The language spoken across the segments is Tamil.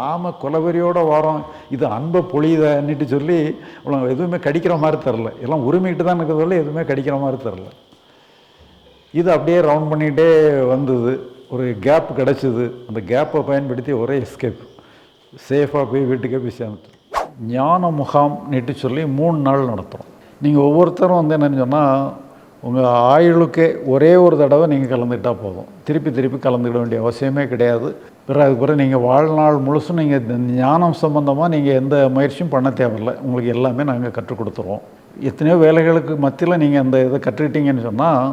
நாம கொலவெறியோட வரோம். இது அன்பை பொழியுதன்னுட்டு சொல்லி உனக்கு எதுவுமே கடிக்கிற மாதிரி தெரில எல்லாம் உரிமைக்கிட்டு தான் இருக்கிறதால எதுவுமே கடிக்கிற மாதிரி தெரில இது அப்படியே ரவுண்ட் பண்ணிகிட்டே வந்தது. ஒரு கேப் கிடச்சிது. அந்த கேப்பை பயன்படுத்தி ஒரே எஸ்கேப் சேஃபாக போய் வீட்டுக்கே போய் சேர்ந்துட்டு ஞான முகாம் நீட்டு சொல்லி மூணு நாள் நடத்துகிறோம் நீங்கள் ஒவ்வொருத்தரும் வந்து என்னன்னு சொன்னால் உங்கள் ஆயுளுக்கே ஒரே ஒரு தடவை நீங்கள் கலந்துக்கிட்டால் போதும். திருப்பி திருப்பி கலந்துக்கிட வேண்டிய அவசியமே கிடையாது. பிறகு அதுக்கு பிறகு நீங்கள் வாழ்நாள் முழுசும் நீங்கள் ஞானம் சம்பந்தமாக நீங்கள் எந்த முயற்சியும் பண்ண தேவையில்லை. உங்களுக்கு எல்லாமே நாங்கள் கற்றுக் கொடுத்துருவோம். எத்தனையோ வேலைகளுக்கு மத்தியில் நீங்கள் அந்த இதை கற்றுக்கிட்டீங்கன்னு சொன்னால்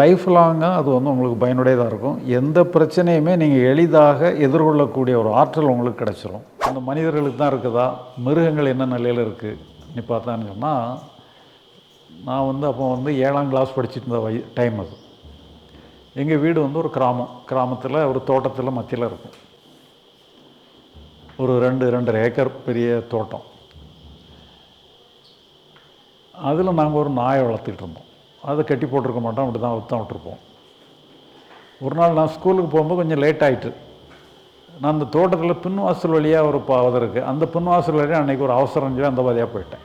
லைஃப் லாங்காக அது வந்து உங்களுக்கு பயனுடையதாக இருக்கும். எந்த பிரச்சனையுமே நீங்கள் எளிதாக எதிர்கொள்ளக்கூடிய ஒரு ஆற்றல் உங்களுக்கு கிடச்சிரும். அந்த மனிதர்களுக்கு தான் இருக்குதா? மிருகங்கள் என்ன நிலையில் இருக்குது நீ பார்த்தான்னு சொன்னால் நான் வந்து அப்போ வந்து ஏழாம் கிளாஸ் படிச்சுட்டு இருந்த வய டைம் அது. எங்கள் வீடு வந்து ஒரு கிராமம். கிராமத்தில் ஒரு தோட்டத்தில் மத்தியில் இருக்கும். ஒரு ரெண்டு ரெண்டரை ஏக்கர் பெரிய தோட்டம். அதில் நாங்கள் ஒரு நாயை வளர்த்துக்கிட்டு இருந்தோம். அதை கட்டி போட்டிருக்க மாட்டோம் அப்படி தான் வித்தான் விட்டுருப்போம். ஒரு நாள் நான் ஸ்கூலுக்கு போகும்போது கொஞ்சம் லேட் ஆகிட்டு நான் அந்த தோட்டத்தில் பின்வாசல் வழியாக ஒரு பாதை இருக்குது அந்த பின்வாசல் வழியாக அன்றைக்கி ஒரு அவசரம் சொல்லி அந்த வழியாக போயிட்டேன்.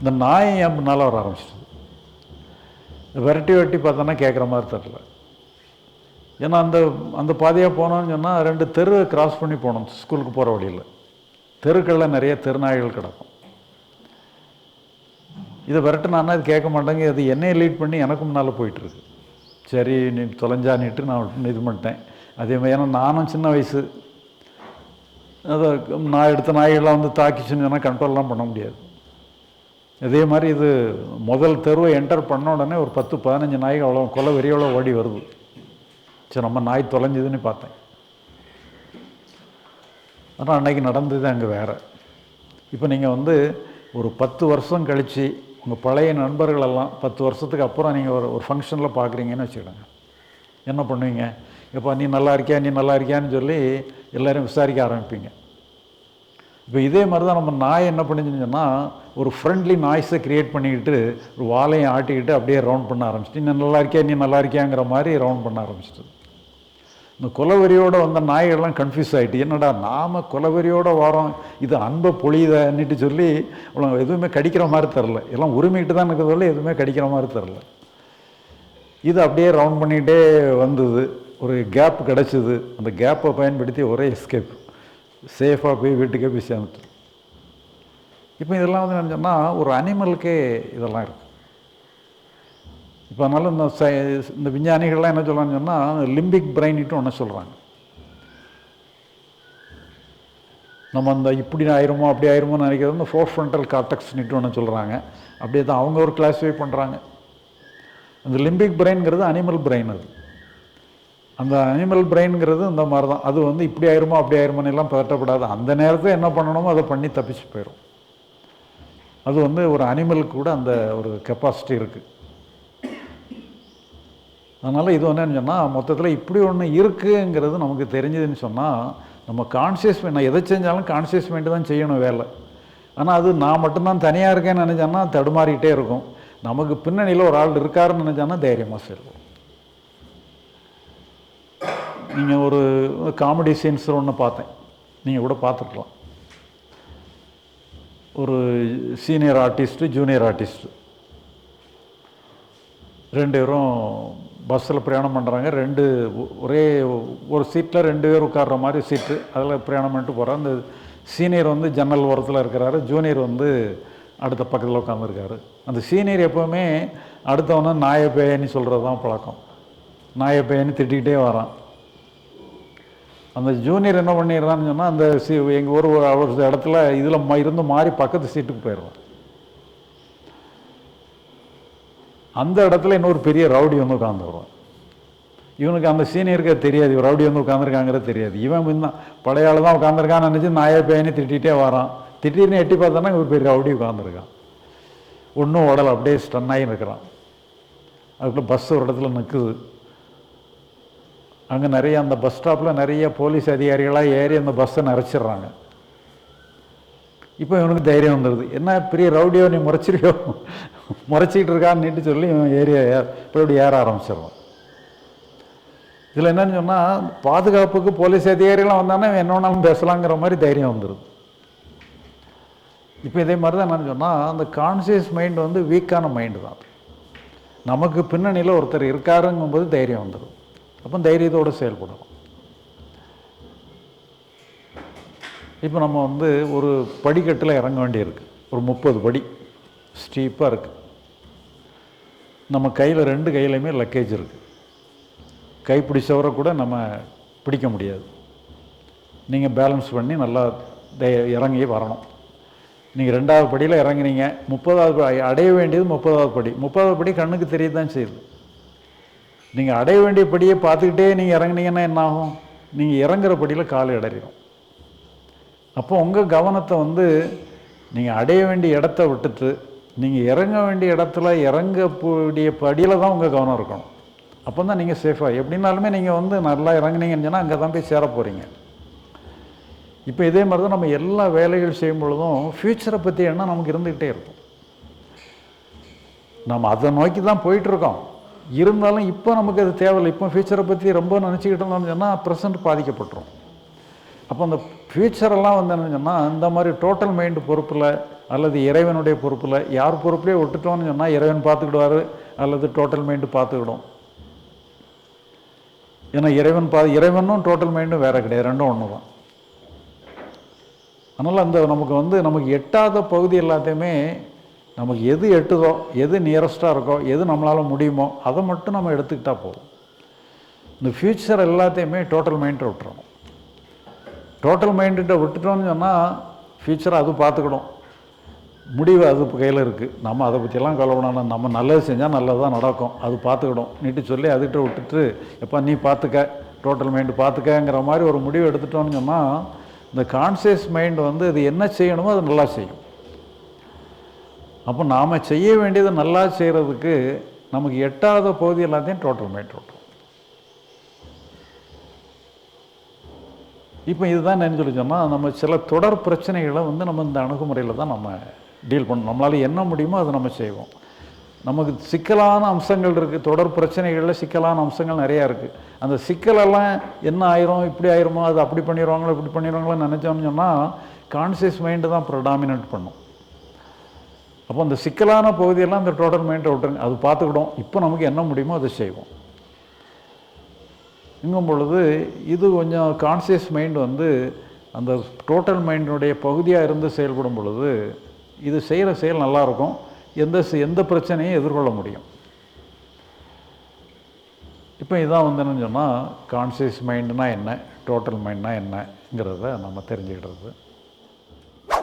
இந்த நாயை என் பின்னால் வர ஆரம்பிச்சிட்டேன். விரட்டி வெட்டி பார்த்தோன்னா கேட்குற மாதிரி தெரில ஏன்னா அந்த அந்த பாதையாக போனோம்னு சொன்னால் ரெண்டு தெரு கிராஸ் பண்ணி போகணும் ஸ்கூலுக்கு போகிற வழியில். தெருக்களில் நிறைய தெருநாய்கள் கிடக்கும். இதை விரட்டுனான்னா இது கேட்க மாட்டேங்க அது என்னையை லீட் பண்ணி எனக்கு முன்னால் போயிட்டுருக்கு. சரி நீ தொலைஞ்சானிட்டு நான் இது பண்ணிட்டேன். அதே மாதிரி ஏன்னா நானும் சின்ன வயசு. அதை நான் எடுத்த நாய்கள்லாம் வந்து தாக்கிச்சுன்னு சொன்னால் கண்ட்ரோல்லாம் பண்ண முடியாது. இதே மாதிரி இது முதல் தெருவை என்டர் பண்ண உடனே ஒரு பத்து பதினஞ்சு நாய்கள் அவ்வளோ கொலை வெறியோட ஓடி வருது. சரி நம்ம நாய் தொலைஞ்சுதுன்னு பார்த்தேன். ஆனால் அன்னைக்கு நடந்தது அங்கே வேறு. இப்போ நீங்கள் வந்து ஒரு பத்து வருஷம் கழித்து உங்கள் பழைய நண்பர்களெல்லாம் பத்து வருஷத்துக்கு அப்புறம் நீங்கள் ஒரு ஒரு ஃபங்க்ஷனில் பார்க்குறீங்கன்னு வச்சுக்கிடுங்க என்ன பண்ணுவீங்க? இப்போ நீ நல்லா இருக்கியா நீ நல்லா இருக்கியான்னு சொல்லி எல்லோரும் விசாரிக்க ஆரம்பிப்பீங்க. இப்போ இதே மாதிரி தான் நம்ம நாய் என்ன பண்ணிச்சுன்னா ஒரு ஃப்ரெண்ட்லி நாய்ஸை க்ரியேட் பண்ணிக்கிட்டு ஒரு வாழையும் ஆட்டிக்கிட்டு அப்படியே ரவுண்ட் பண்ண ஆரம்பிச்சிட்டு நீ நல்லா இருக்கியா நீ நல்லா இருக்கியாங்கிற மாதிரி ரவுண்ட் பண்ண ஆரம்பிச்சிட்டு இந்த கொலவெறியோட வந்த நாய்கள்லாம் கன்ஃபியூஸ் ஆகிட்டு என்னடா நாம் கொலவெறியோட வரோம் இது அன்பை பொழியுதன்னுட்டு சொல்லி உனக்கு எதுவுமே கடிக்கிற மாதிரி தெரில எல்லாம் உரிமைக்கிட்டு தான் இருக்கிறதால எதுவுமே கடிக்கிற மாதிரி தெரில இது அப்படியே ரவுண்ட் பண்ணிகிட்டே வந்தது. ஒரு கேப் கிடச்சிது. அந்த கேப்பை பயன்படுத்தி ஒரே எஸ்கேப் சேஃபாக போய் வீட்டுக்கே போய் சேர்ந்துட்டு இப்போ இதெல்லாம் வந்து என்ன சொன்னால் ஒரு அனிமலுக்கே இதெல்லாம் இருக்குது இப்போ அதனால் இந்த சை இந்த விஞ்ஞானிகள்லாம் என்ன சொல்கிறாங்கன்னு சொன்னால் லிம்பிக் பிரெயினிட்டு ஒன்று சொல்கிறாங்க நம்ம அந்த இப்படி ஆயிருமோ அப்படி ஆயிருமோன்னு நினைக்கிறது இந்த ஃபோர் ஃப்ரண்டல் கார்டெக்ஸ்னிட்டு ஒன்று சொல்கிறாங்க அப்படியே தான் அவங்க ஒரு கிளாஸிஃபை பண்ணுறாங்க அந்த லிம்பிக் பிரெயின்ங்கிறது அனிமல் பிரெயின் அது. அந்த அனிமல் பிரெயின்ங்கிறது இந்த மாதிரி தான் அது வந்து இப்படி ஆயிருமோ அப்படி ஆயிருமோன்னு எல்லாம் பதட்டப்படாது. அந்த நேரத்தில் என்ன பண்ணணுமோ அதை பண்ணி தப்பிச்சு போயிடும் அது வந்து ஒரு அனிமலுக்கு கூட அந்த ஒரு கெப்பாசிட்டி இருக்குது அதனால் இது என்னன்னு சொன்னால் மொத்தத்தில் இப்படி ஒன்று இருக்குங்கிறது நமக்கு தெரிஞ்சதுன்னு சொன்னால் நம்ம கான்சியஸ் நான் எதை செஞ்சாலும் கான்சியஸ் மைண்டு தான் செய்யணும் வேலை. ஆனால் அது நான் மட்டும்தான் தனியாக இருக்கேன்னு நினச்சேன்னா தடுமாறிக்கிட்டே இருக்கும். நமக்கு பின்னணியில் ஒரு ஆள் இருக்காருன்னு நினச்சான்னா தைரியமாக செய்வோம் நீங்கள் ஒரு காமெடி சீன்ஸ் ஒன்று பார்த்தேன். நீங்கள் கூட பார்த்துருக்கலாம். ஒரு சீனியர் ஆர்டிஸ்ட்டு ஜூனியர் ஆர்டிஸ்ட்டு ரெண்டு பேரும் பஸ்ஸில் பிரயாணம் பண்ணுறாங்க ரெண்டு ஒரே ஒரு சீட்டில் ரெண்டு பேர் உட்கார்ற மாதிரி சீட்டு அதில் பிரயாணம் பண்ணிட்டு போகிறார் அந்த சீனியர் வந்து ஜன்னல் ஓரத்தில் இருக்கிறாரு. ஜூனியர் வந்து அடுத்த பக்கத்தில் உட்காந்துருக்காரு அந்த சீனியர் எப்போவுமே அடுத்தவன நாய பேயன்னு சொல்கிறது தான் பழக்கம். நாய பேயன்னு திட்டிக்கிட்டே வரான். அந்த ஜூனியர் என்ன பண்ணிடுறான்னு சொன்னால் அந்த சி எங்கள் ஒரு ஒரு இடத்துல இதில் ம இருந்து மாறி பக்கத்து சீட்டுக்கு போயிடுவான். அந்த இடத்துல இன்னொரு பெரிய ரவுடி வந்து உட்காந்துருவான் இவனுக்கு அந்த சீனியருக்கு தெரியாது. இவன் ரவுடி வந்து உட்காந்துருக்காங்கிறது தெரியாது. இவன் முன்ன பழையாள் தான் உட்காந்துருக்கான்னு நினச்சி நாயை பேயனி திட்டிகிட்டே வரான். திடீர்னு எட்டி பார்த்தானா இவர் பெரிய ரவுடி உட்காந்துருக்கான் ஒன்றும் உடல் அப்படியே ஸ்டன்னாகி இருக்கிறான் அதுக்குள்ளே பஸ் ஒரு இடத்துல நிற்குது அங்கே நிறைய அந்த பஸ் ஸ்டாப்பில் நிறைய போலீஸ் அதிகாரிகளாக ஏறி அந்த பஸ்ஸை நிறைச்சிடுறாங்க இப்போ இவனுக்கு தைரியம் வந்துடுது என்ன பெரிய ரவுடியோ நீ முறைச்சிருக்கியோ? முறைச்சிக்கிட்டு இருக்கான்னு சொல்லி இவன் ஏறி இப்படி ஏற ஆரம்பிச்சிடுவான் இதில் என்னன்னு சொன்னால் பாதுகாப்புக்கு போலீஸ் அதிகாரிலாம் வந்தாங்கன்னா என்ன வேணாலும் பேசலாங்கிற மாதிரி தைரியம் வந்துடுது இப்போ இதே மாதிரி தான் என்னன்னு சொன்னால் அந்த கான்சியஸ் மைண்ட் வந்து வீக்கான மைண்டு தான். நமக்கு பின்னணியில் ஒருத்தர் இருக்காருங்கும்போது தைரியம் வந்துடுது அப்போ தைரியத்தோடு செயல்படணும் இப்போ நம்ம வந்து ஒரு படிக்கட்டில் இறங்க வேண்டியிருக்கு. ஒரு முப்பது படி. ஸ்டீப்பாக இருக்குது நம்ம கையில் ரெண்டு கையிலையுமே லக்கேஜ் இருக்குது கை பிடிச்சவரை கூட நம்ம பிடிக்க முடியாது. நீங்கள் பேலன்ஸ் பண்ணி நல்லா தை- இறங்கி வரணும். நீங்கள் ரெண்டாவது படியில் இறங்குனீங்க. முப்பதாவது படி அடைய வேண்டியது முப்பதாவது படி. முப்பதாவது படி கண்ணுக்கு தெரிய தான் செய்யுது. நீங்கள் அடைய வேண்டிய படியை பார்த்துக்கிட்டே நீங்கள் இறங்குனீங்கன்னா என்ன ஆகும் நீங்கள் இறங்குற படியில் கால் இடறிடும். அப்போ உங்கள் கவனத்தை வந்து நீங்கள் அடைய வேண்டிய இடத்த விட்டுட்டு நீங்கள் இறங்க வேண்டிய இடத்துல இறங்கக்கூடிய படியில் தான் உங்கள் கவனம் இருக்கணும். அப்போ தான் நீங்கள் சேஃபாக எப்படின்னாலுமே நீங்கள் வந்து நல்லா இறங்குனீங்கன்னு சொன்னால் அங்கே தான் போய் சேர போகிறீங்க இப்போ இதே மாதிரி தான் நம்ம எல்லா வேலைகள் செய்யும் பொழுதும் ஃப்யூச்சரை பற்றி எண்ணம் நமக்கு இருந்துக்கிட்டே இருக்கும். நம்ம அதை நோக்கி தான் போயிட்டுருக்கோம் இருந்தாலும் இப்போ நமக்கு அது தேவையில்லை. இப்போ ஃப்யூச்சரை பற்றி ரொம்ப நினச்சிக்கிட்டு இருந்தோம்னு சொன்னால் ப்ரெசென்ட் பாதிக்கப்பட்டுரும். அப்போ அந்த ஃப்யூச்சரெல்லாம் வந்து என்னன்னு சொன்னால் இந்த மாதிரி டோட்டல் மைண்டு பொறுப்பில் அல்லது இறைவனுடைய பொறுப்பில் யார் பொறுப்புலேயே விட்டுட்டோம்னு சொன்னால் இறைவன் பார்த்துக்கிடுவார் அல்லது டோட்டல் மைண்டு பார்த்துக்கிடும். ஏன்னா இறைவன் பா இறைவனும் டோட்டல் மைண்டும் வேறு கிடையாது. ரெண்டும் ஒன்று தான் அதனால் அந்த நமக்கு வந்து நமக்கு எட்டாத பகுதி எல்லாத்தையுமே நமக்கு எது எட்டுதோ எது நியரஸ்ட்டாக இருக்கோ எது நம்மளால் முடியுமோ அதை மட்டும் நம்ம எடுத்துக்கிட்டால் போதும். இந்த ஃப்யூச்சர் எல்லாத்தையுமே டோட்டல் மைண்டை விட்டுறணும். டோட்டல் மைண்டுகிட்ட விட்டுட்டோம்னு சொன்னால் ஃப்யூச்சரை அது பார்த்துக்கிடும். முடிவு அது கையில் இருக்குது நம்ம அதை பற்றியெல்லாம் கவலைப்படணும் நம்ம நல்லது செஞ்சால் நல்லதாக நடக்கும். அது பார்த்துக்கிடும். நீட்டு சொல்லி அதுகிட்ட விட்டுட்டு எப்போ நீ பார்த்துக்க டோட்டல் மைண்டு பார்த்துக்கங்கிற மாதிரி ஒரு முடிவு எடுத்துட்டோம்னு சொன்னால் இந்த கான்சியஸ் மைண்டு வந்து அது என்ன செய்யணுமோ அது நல்லா செய்யும். அப்போ நாம் செய்ய வேண்டியது நல்லா செய்கிறதுக்கு நமக்கு எட்டாத பகுதி எல்லாத்தையும் டோட்டல் மைண்ட் விட்டுரும் இப்போ இதுதான் என்ன சொல்லி சொன்னால் நம்ம சில தொடர் பிரச்சனைகளை வந்து நம்ம இந்த அணுகுமுறையில் தான் நம்ம டீல் பண்ணணும். நம்மளால் என்ன முடியுமோ அதை நம்ம செய்வோம். நமக்கு சிக்கலான அம்சங்கள் இருக்குது தொடர் பிரச்சனைகளில் சிக்கலான அம்சங்கள் நிறையா இருக்குது அந்த சிக்கலெல்லாம் என்ன ஆயிரும் இப்படி ஆயிருமோ அது அப்படி பண்ணிடுவாங்களோ இப்படி பண்ணிடுவாங்களோ நினச்சோம்னு சொன்னால் கான்சியஸ் மைண்டு தான் ப்ரொடாமினேட் பண்ணும். அப்போ அந்த சிக்கலான பகுதியெல்லாம் அந்த டோட்டல் மைண்டை விட்டுருங்க. அது பார்த்துக்கிடும் இப்போ நமக்கு என்ன முடியுமோ அதை செய்வோம். இங்கும் பொழுது இது கொஞ்சம் கான்சியஸ் மைண்ட் வந்து அந்த டோட்டல் மைண்டினுடைய பகுதியாக இருந்து செயல்படும் பொழுது இது செய்கிற செயல் நல்லாயிருக்கும். எந்த எந்த பிரச்சனையும் எதிர்கொள்ள முடியும். இப்போ இதான் வந்து என்னன்னு சொன்னால் கான்சியஸ் மைண்டுனா என்ன? டோட்டல் மைண்ட்னா என்னங்கிறத நம்ம தெரிஞ்சுக்கிடுறது